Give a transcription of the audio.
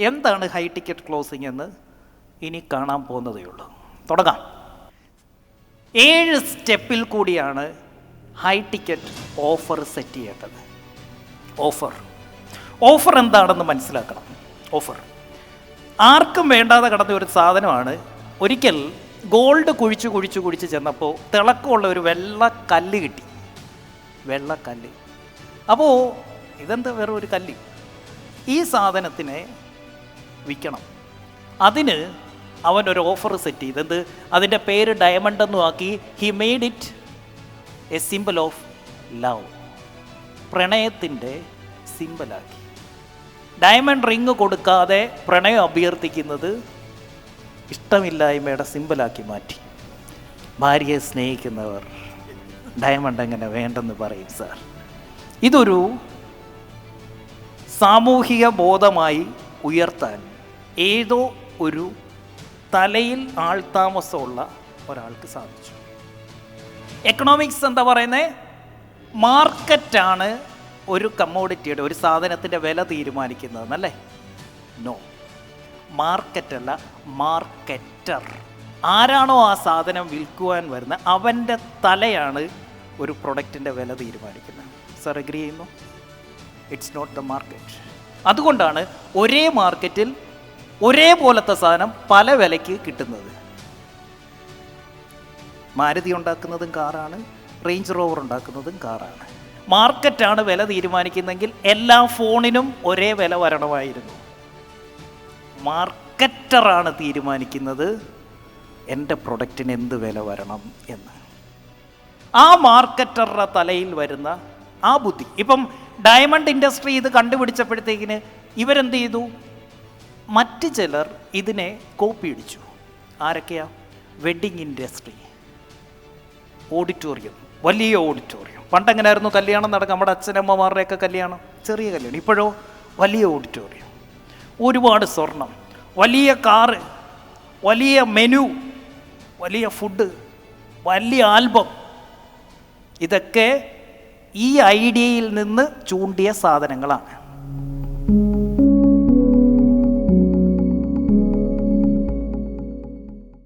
എന്താണ് high ticket closing എന്ന് ഇനി കാണാൻ പോകുന്നതേ ഉള്ളൂ. തുടങ്ങാം. ഏഴ് സ്റ്റെപ്പിൽ കൂടിയാണ് ഹൈ ടിക്കറ്റ് ഓഫർ സെറ്റ് ചെയ്യേണ്ടത്. ഓഫർ. ഓഫർ എന്താണെന്ന് മനസ്സിലാക്കണം. ഓഫർ. ആർക്കും വേണ്ടാതെ കിടന്ന ഒരു സാധനമാണ് ഒരിക്കൽ ഗോൾഡ് കുഴിച്ച് കുഴിച്ച് കുഴിച്ച് ചെന്നപ്പോൾ തിളക്കമുള്ള ഒരു വെള്ള കല്ല് കിട്ടി. വെള്ള കല്ല്. അപ്പോൾ ഇതെന്താ വേറെ ഒരു കല്ല്? ഈ സാധനത്തിനെ വിൽക്കണം. അതിന് അവൻ ഒരു ഓഫർ സെറ്റ് ചെയ്ത്. എന്ത്? അതിന്റെ പേര് ഡയമണ്ട് എന്നും ആക്കി he made it a symbol of love പ്രണയത്തിന്റെ സിമ്പിളാക്കി ഡയമണ്ട് റിങ് കൊടുക്കാതെ പ്രണയം അഭ്യർത്ഥിക്കുന്നത് ഇഷ്ടമില്ലായ്മയുടെ സിമ്പിളാക്കി മാറ്റി. ഭാര്യയെ സ്നേഹിക്കുന്നവർ ഡയമണ്ട് എങ്ങനെ വേണ്ടെന്ന് പറയും സാർ ഇതൊരു സാമൂഹിക ബോധമായി ഉയർത്താൻ ഏതോ ഒരു തലയിൽ ആൾ ആൾതാമസമുള്ള ഒരാൾക്ക് സാധിച്ചു. എക്കണോമിക്സ് എന്താ പറയുന്നത് മാർക്കറ്റാണ് ഒരു കമ്മോഡിറ്റിയുടെ ഒരു സാധനത്തിന്റെ വില തീരുമാനിക്കുന്നതെന്നല്ലേ? നോ മാർക്കറ്റല്ല മാർക്കറ്റർ ആരാണോ ആ സാധനം വിൽക്കുവാൻ വരുന്നത് അവന്റെ തലയാണ് ഒരു പ്രൊഡക്റ്റിന്റെ വില തീരുമാനിക്കുന്നത്. സർ അഗ്രി ചെയ്യുന്നു? ഇറ്റ്സ് നോട്ട് ദ മാർക്കറ്റ് അതുകൊണ്ടാണ് ഒരേ മാർക്കറ്റിൽ ഒരേപോലത്തെ സാധനം പല വിലയ്ക്ക് കിട്ടുന്നത്. മാരുതി ഉണ്ടാക്കുന്നതും കാറാണ് റേഞ്ച് റോവർ ഉണ്ടാക്കുന്നതും കാറാണ്. മാർക്കറ്റാണ് വില തീരുമാനിക്കുന്നതെങ്കിൽ എല്ലാ ഫോണിനും ഒരേ വില വരണമായിരുന്നു. മാർക്കറ്ററാണ് തീരുമാനിക്കുന്നത് എന്റെ പ്രൊഡക്റ്റിന് എന്ത് വില വരണം എന്ന്. ആ മാർക്കറ്ററുടെ തലയിൽ വരുന്ന ആ ബുദ്ധി. ഇപ്പം ഡയമണ്ട് ഇൻഡസ്ട്രി ഇത് കണ്ടുപിടിച്ചപ്പോഴത്തേക്കിന് ഇവരെന്ത് ചെയ്തു? മറ്റ് ചിലർ ഇതിനെ കോപ്പി അടിച്ചു ആരൊക്കെയാ? വെഡിങ് ഇൻഡസ്ട്രി ഓഡിറ്റോറിയം വലിയ ഓഡിറ്റോറിയം പണ്ടെങ്ങനെയായിരുന്നു കല്യാണം നടക്കുക നമ്മുടെ അച്ഛനമ്മമാരുടെയൊക്കെ കല്യാണം. ചെറിയ കല്യാണം. ഇപ്പോഴോ വലിയ ഓഡിറ്റോറിയം ഒരുപാട് സ്വർണം. വലിയ കാറ്. വലിയ മെനു വലിയ ഫുഡ് വലിയ ആൽബം ഇതൊക്കെ ഈ ഐഡിയയിൽ നിന്ന് ചൂണ്ടിയ സാധനങ്ങളാണ്.